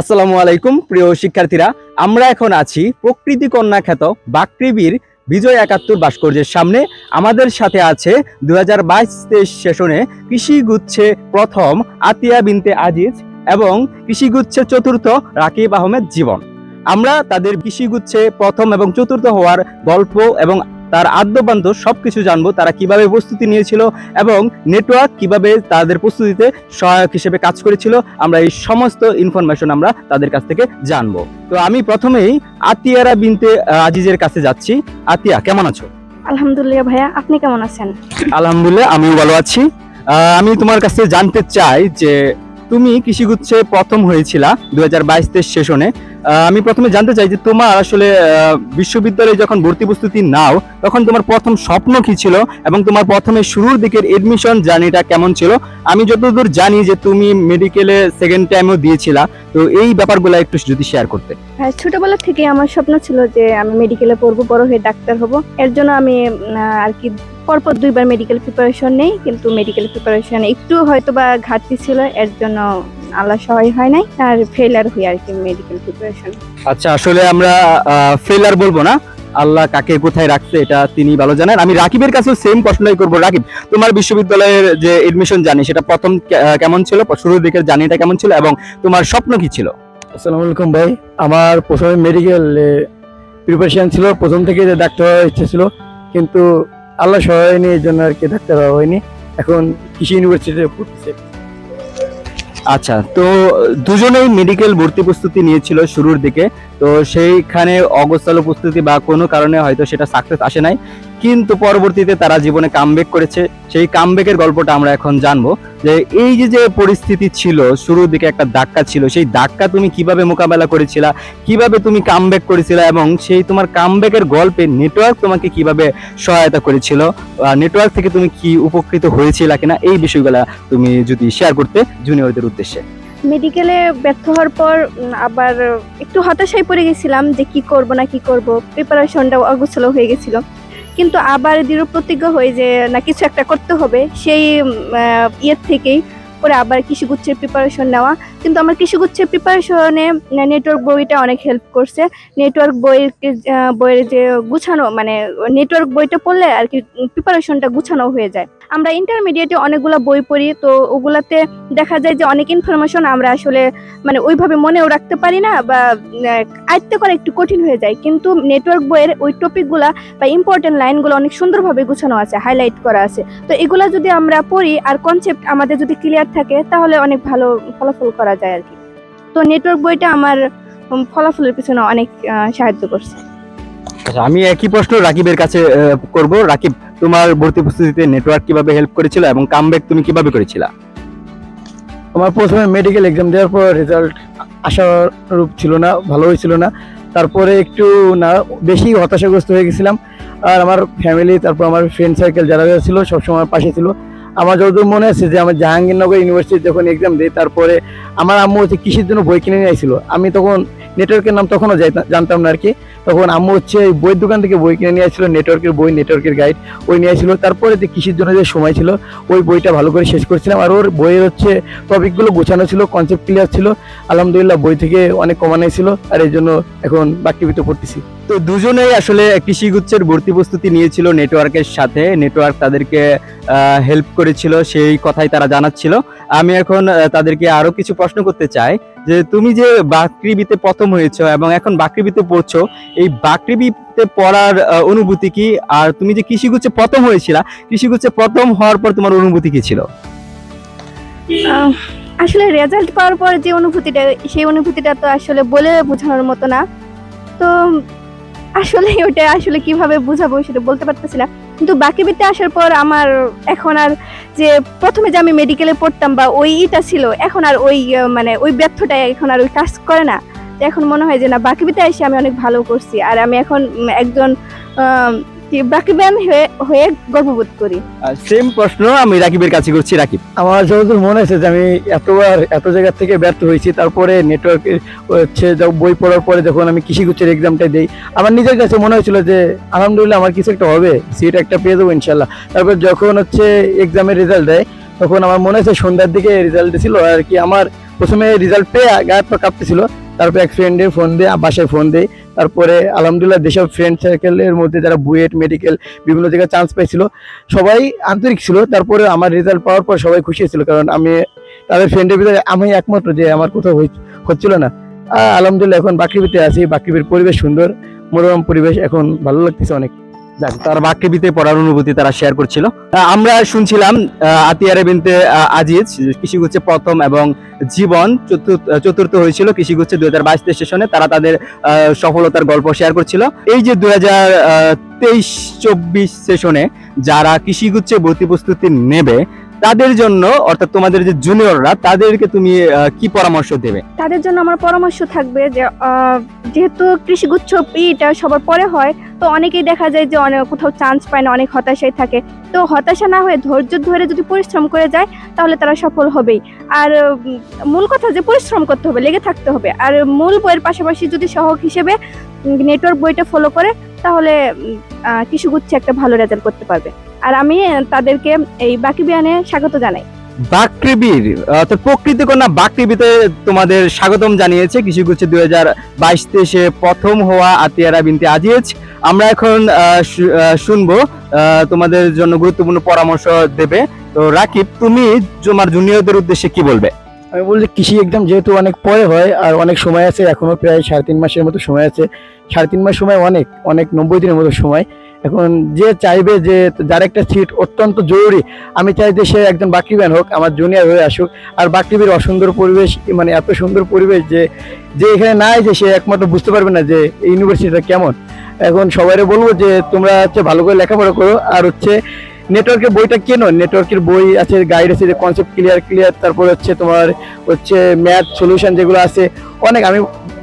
আসসালামু আলাইকুম, প্রিয় শিক্ষার্থীরা। আমরা এখন আছি প্রকৃতি কন্যা খ্যাত বাকৃবির বিজয় একাত্তর ভাস্কর্যের সামনে। আমাদের সাথে আছে দু হাজার বাইশ তেইশ সেশনে কৃষিগুচ্ছে প্রথম আতিয়া বিনতে আজিজ এবং কৃষিগুচ্ছে চতুর্থ রাকিব আহমেদ জীবন। আমরা তাদের কৃষিগুচ্ছে প্রথম এবং চতুর্থ হওয়ার গল্প এবং তার আদ্যপান্ত সব কিছু জানব তারা কীভাবে প্রস্তুতি নিয়েছিল এবং নেটওয়ার্ক কীভাবে তাদের প্রস্তুতিতে সহায়ক হিসেবে কাজ করেছিল আমরা এই সমস্ত ইনফরমেশন আমরা তাদের কাছ থেকে জানব। তো আমি প্রথমেই আতিয়ারা বিনতে আজিজের কাছে যাচ্ছি। আতিয়া কেমন আছো? আলহামদুলিল্লাহ ভাইয়া আপনি কেমন আছেন? আলহামদুলিল্লাহ আমিও ভালো আছি। আমি তোমার কাছে জানতে চাই যে তুমি কৃষিগুচ্ছে প্রথম হয়েছিলা দু হাজার বাইশ তেইশ সেশনে। আমি প্রথমে জানতে চাই যে তোমার আসলে বিশ্ববিদ্যালয়ে যখন ভর্তি প্রস্তুতি নাও তখন তোমার প্রথম স্বপ্ন কি ছিল এবং তোমার প্রথমে শুরুর দিকের এডমিশন জার্নিটা কেমন ছিল? আমি যতদূর জানি যে তুমি মেডিকেলে সেকেন্ড টাইমও দিয়েছিলা তো এই ব্যাপারগুলো একটু যদি শেয়ার করতে। হ্যাঁ, ছোটবেলা থেকে আমার স্বপ্ন ছিল যে আমি মেডিকেলে পড়ব বড় হয়ে ডাক্তার হব। এর জন্য আমি আর কি পরপর দুইবার মেডিকেল প্রিপারেশন নেই কিন্তু মেডিকেল প্রিপারেশন একটু হয়তো বা ঘাটতি ছিল এর জন্য আল্লাহ সহায় হয় নাই আর ফেলার হই আর কি মেডিকেল প্রিপারেশন আচ্ছা আসলে আমরা ফেলার বলব না আল্লাহ কাকে কোথায় রাখছে এটা তিনি ভালো জানেন। আমি রাকিবের কাছেও সেম প্রশ্নই করব। রাকিব তোমার বিশ্ববিদ্যালয়ের যে এডমিশন জানি সেটা প্রথম আহ, কেমন ছিল? শুরুর দিকের জার্নিটা কেমন ছিল? এবং তোমার স্বপ্ন কি ছিল? আসসালামু আলাইকুম ভাই। আমার প্রথমে মেডিকেল প্রিপারেশন ছিল। প্রথম থেকে যে ডাক্তার হওয়ার ইচ্ছে ছিল। কিন্তু আল্লাহ সহায় নিয়ে এই জন্য আর কি ডাক্তার দেওয়া হয়নি। এখন কৃষি ইউনিভার্সিটিতে পড়তেছে। আচ্ছা তো দুজনেই মেডিকেল ভর্তি প্রস্তুতি নিয়েছিল শুরুর দিকে। তো সেইখানে অগোছালো প্রস্তুতি বা কোনো কারণে হয়তো সেটা সাকসেস আসে নাই। কিন্তু পরবর্তীতে তারা জীবনে কামব্যাক করেছে। সেই কামব্যাকের গল্পটা আমরা এখন জানব যে এই যে যে পরিস্থিতি ছিল, শুরুর দিকে একটা ধাক্কা ছিল, সেই ধাক্কা তুমি কীভাবে মোকাবেলা করেছিলা, কীভাবে তুমি কামব্যাক করেছিলা এবং সেই তোমার কামব্যাকের গল্পে নেটওয়ার্ক তোমাকে কীভাবে সহায়তা করেছিল নেটওয়ার্ক থেকে তুমি কি উপকৃত হয়েছিলা কিনা এই বিষয়গুলো তুমি যদি শেয়ার করতে জুনিয়রদের উদ্দেশ্যে। মেডিকেলে ব্যর্থ হওয়ার পর আবার একটু হতাশায় পড়ে গেছিলাম যে কি করব না কি করব প্রিপারেশনটা অগোছালো হয়ে গেছিল। কিন্তু আবার দৃঢ় প্রতিজ্ঞ হয়ে যে, না, কিছু একটা করতে হবে। সেই ইয়ের থেকেই পরে আবার কৃষিগুচ্ছের প্রিপারেশন নেওয়া। কিন্তু আমার কৃষিগুচ্ছের প্রিপারেশনে নেটওয়ার্ক বইটা অনেক হেল্প করছে। নেটওয়ার্ক বইয়ের বইয়ের যে গুছানো মানে নেটওয়ার্ক বইটা পড়লে আর কি প্রিপারেশনটা গুছানো হয়ে যায়। আমরা ইন্টারমিডিয়েটে অনেকগুলো বই পড়ি, তো ওগুলাতে দেখা যায় যে অনেক ইনফরমেশন আমরা আসলে মানে ওইভাবে মনেও রাখতে পারি না বা আয়ত্ত করা একটু কঠিন হয়ে যায়। কিন্তু নেটওয়ার্ক বইয়ের ওই টপিকগুলা বা ইম্পর্টেন্ট লাইনগুলো অনেক সুন্দরভাবে গুছানো আছে হাইলাইট করা আছে। তো এগুলা যদি আমরা পড়ি আর কনসেপ্ট আমাদের যদি ক্লিয়ার থাকে, তাহলে অনেক ভালো ফলাফল করা যায় আর কি। তো নেটওয়ার্ক বইটা আমার ফলাফলের পিছনে অনেক সাহায্য করছে। আচ্ছা আমি একই প্রশ্ন রাকিবের কাছে করব। রাকিব তোমার ভর্তি প্রস্তুতিতে নেটওয়ার্ক কীভাবে হেল্প করেছিল এবং কামব্যাক তুমি কীভাবে করেছিলা? আমার প্রথমে মেডিকেল এক্সাম দেওয়ার পর রেজাল্ট আশারূপ ছিল না, ভালো হয়েছিল না। তারপরে একটু না, বেশি হতাশাগ্রস্ত হয়ে গেছিলাম। আর আমার ফ্যামিলি তারপর আমার ফ্রেন্ড সার্কেল যারা যারা ছিল সবসময় আমার পাশে ছিল। আমার যতদূর মনে আছে যে আমার জাহাঙ্গীরনগর ইউনিভার্সিটি যখন এক্সাম দিই তারপরে আমার আম্মু হচ্ছে কৃষির জন্য বই কিনে নিয়ে আসছিল। আমি তখন নেটওয়ার্কের নাম তখনও জানতাম না আর কি। তখন আম্মু হচ্ছে বইয়ের দোকান থেকে বই কিনে নিয়ে আসছিল নেটওয়ার্কের বই, নেটওয়ার্কের গাইড ওই নিয়ে আসছিল তারপরে যে কৃষির জন্য যে সময় ছিল, ওই বইটা ভালো করে শেষ করছিলাম। আর ওর বইয়ের হচ্ছে টপিকগুলো গোছানো ছিল কনসেপ্ট ক্লিয়ার ছিল। আলহামদুলিল্লাহ বই থেকে অনেক কমানো ছিল, আর এই জন্য এখন বাক্যবিত পড়তেছি তো দুজনেই আসলে কৃষিগুচ্ছের ভর্তি প্রস্তুতি নিয়েছিল নেটওয়ার্কের সাথে। নেটওয়ার্ক তাদেরকে হেল্প করেছিল, সেই কথাই তারা জানাচ্ছিল। আমি এখন তাদেরকে আরও কিছু প্রশ্ন করতে চাই। যে তুমি যে বাকৃবিতে প্রথম হয়েছো এবং এখন বাকৃবিতে পড়ছো, এই বাকৃবিতে পড়ার অনুভূতি কি? আর তুমি যে কৃষিগুচ্ছে প্রথম হয়েছিলা, কৃষিগুচ্ছে প্রথম হওয়ার পর তোমার অনুভূতি কি ছিল? আসলে রেজাল্ট পাওয়ার পর যে অনুভূতিটা, সেই অনুভূতিটা তো আসলে বলে বোঝানোর মতো না। তো আসলে ওটা আসলে কীভাবে বুঝাবো সেটা বলতে পারতেছিলাম। কিন্তু বাকি বিদ্যা আসার পর আমার এখন আর যে প্রথমে যে আমি মেডিকেলে পড়তাম বা ওই ইটা ছিল, এখন আর ওই মানে ওই ব্যর্থটা এখন আর ওই কাজ করে না। এখন মনে হয় যে না বাকি বিতে এসে আমি অনেক ভালো করছি। আর আমি এখন একজন বাকি ব্যান হয়ে হয়ে গর্ববোধ করি। সেম প্রশ্ন আমি রাকিবের কাছে করছি রাকিব। আমার যতদূর মনে আছে যে আমি এতবার এত জায়গা থেকে ব্যর্থ হয়েছি তারপরে নেটওয়ার্কে হচ্ছে বই পড়ার পরে যখন আমি কৃষিগুচ্ছের এক্সামটা দিই আমার নিজের কাছে মনে হয়েছিল যে আলহামদুলিল্লাহ আমার কিছু একটা হবে সিট একটা পেয়ে দেবো ইনশাল্লাহ তারপর যখন হচ্ছে এক্সামের রেজাল্ট দেয় তখন আমার মনে হচ্ছে সন্ধ্যার দিকে রেজাল্ট ছিল আর কি আমার প্রথমে রেজাল্ট পেয়ে গায়ে কাঁপতেছিল। তারপর এক ফ্রেন্ডের ফোন দিয়ে বাসায় ফোন দেয়। তারপরে আলহামদুলিল্লাহ যেসব ফ্রেন্ড সার্কেলের মধ্যে যারা বুয়েট মেডিকেল বিভিন্ন জায়গায় চান্স পেয়েছিল সবাই আন্তরিক ছিল। তারপরে আমার রেজাল্ট পাওয়ার পর সবাই খুশি হয়েছিল, কারণ আমি তাদের ফ্রেন্ডের ভিতরে আমি একমাত্র যে আমার কোথাও হচ্ছিল না। আলহামদুলিল্লাহ এখন বাকৃবিতে আছি বাকৃবির পরিবেশ সুন্দর, মনোরম পরিবেশ, এখন ভালো লাগতেছে অনেক। যাক, তার বাক্যবিতে পড়ার অনুভূতি তারা শেয়ার করছিল। আমরা শুনছিলাম আতিয়ারে বিনতে আজিজ কৃষিগুচ্ছে প্রথম এবং জীবন চতুর্থ হয়েছিল কৃষিগুচ্ছে দুই হাজার বাইশ সেশনে। তারা তাদের সফলতার গল্প শেয়ার করছিল। এই যে দুই হাজার তেইশ, চব্বিশ সেশনে যারা কৃষিগুচ্ছে ভর্তি প্রস্তুতি নেবে, তাদের জন্য, অর্থাৎ তোমাদের যে জুনিয়ররা তাদেরকে তুমি কি পরামর্শ দেবে? তাদের জন্য আমার পরামর্শ থাকবে যে যেহেতু কৃষিগুচ্ছ, এটা সবার পরে হয় তো অনেকেই দেখা যায় যে অনেক কোথাও চান্স পায় না অনেক হতাশায় থাকে। তো হতাশা না হয়ে ধৈর্য ধরে যদি পরিশ্রম করে যায় তাহলে তারা সফল হবেই। আর মূল কথা যে পরিশ্রম করতে হবে লেগে থাকতে হবে। আর মূল বইয়ের পাশাপাশি যদি সহক হিসেবে নেটওয়ার্ক বইটা ফলো করে তাহলে আহ, কৃষিগুচ্ছে একটা ভালো রেজাল্ট করতে পারবে। আর আমি তাদেরকে এই বাকি বিয়ানে স্বাগত জানাই। বাকৃবির, অর্থাৎ প্রকৃতি কন্যা বাকৃবিতে তোমাদের স্বাগতম জানিয়েছে কৃষিগুচ্ছে দুই হাজার বাইশ তেইশে প্রথম হওয়া আতিয়ারা বিনতে আজিজ। আমরা এখন শুনব তোমাদের জন্য গুরুত্বপূর্ণ পরামর্শ দেবে। তো রাকিব, তুমি তোমার জুনিয়রদের উদ্দেশ্যে কি বলবে? আমি বলছি কৃষি একদম যেহেতু অনেক পরে হয় আর অনেক সময় আছে, এখনও প্রায় সাড়ে তিন মাসের মতো সময় আছে। সাড়ে তিন মাস সময় অনেক অনেক নব্বই দিনের মতো সময়। এখন যে চাইবে যে যার একটা সিট অত্যন্ত জরুরি, আমি চাই যে সে একজন বাকরিবান হোক, আমার জুনিয়র হয়ে আসুক। আর বাকরিবির অসুন্দর পরিবেশ মানে এত সুন্দর পরিবেশ যে যে এখানে নাই যে সে একমাত্র বুঝতে পারবে না যে ইউনিভার্সিটিটা কেমন। এখন সবাইরে বলব যে তোমরা হচ্ছে ভালো করে লেখাপড়া করো। আর হচ্ছে নেটওয়ার্কের বইটা কেনো নেটওয়ার্কের বই আছে গাইড আছে, যে কনসেপ্ট ক্লিয়ার ক্লিয়ার তারপর হচ্ছে তোমার হচ্ছে ম্যাথ সলিউশন যেগুলো আছে। অনেক, আমি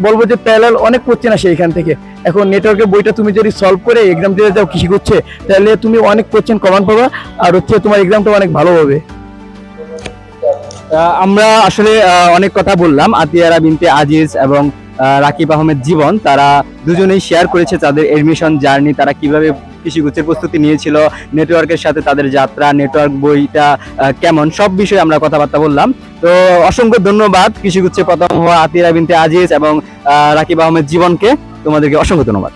বলব যে প্যারাল অনেক কোশ্চেন আসে এখান থেকে। এখন নেটওয়ার্কের বইটা তুমি যদি সলভ করে এক্সাম দিতে যাও কৃষি করছে, তাহলে তুমি অনেক কোশ্চেন কমান পাবা আর হচ্ছে তোমার এক্সামটা অনেক ভালো হবে। আমরা আসলে অনেক কথা বললাম। আতিয়ারা বিনতে আজিজ এবং রাকিব আহমেদ জীবন, তারা দুজনেই শেয়ার করেছে তাদের এডমিশন জার্নি তারা কীভাবে কৃষিগুচ্ছের প্রস্তুতি নিয়েছিল নেটওয়ার্কের সাথে তাদের যাত্রা নেটওয়ার্ক বইটা কেমন, সব বিষয়ে আমরা কথাবার্তা বললাম। তো অসংখ্য ধন্যবাদ কৃষিগুচ্ছে প্রথম হওয়া আতিরা বিনতে আজিজ এবং রাকিব আহমেদ জীবনকে। তোমাদেরকে অসংখ্য ধন্যবাদ।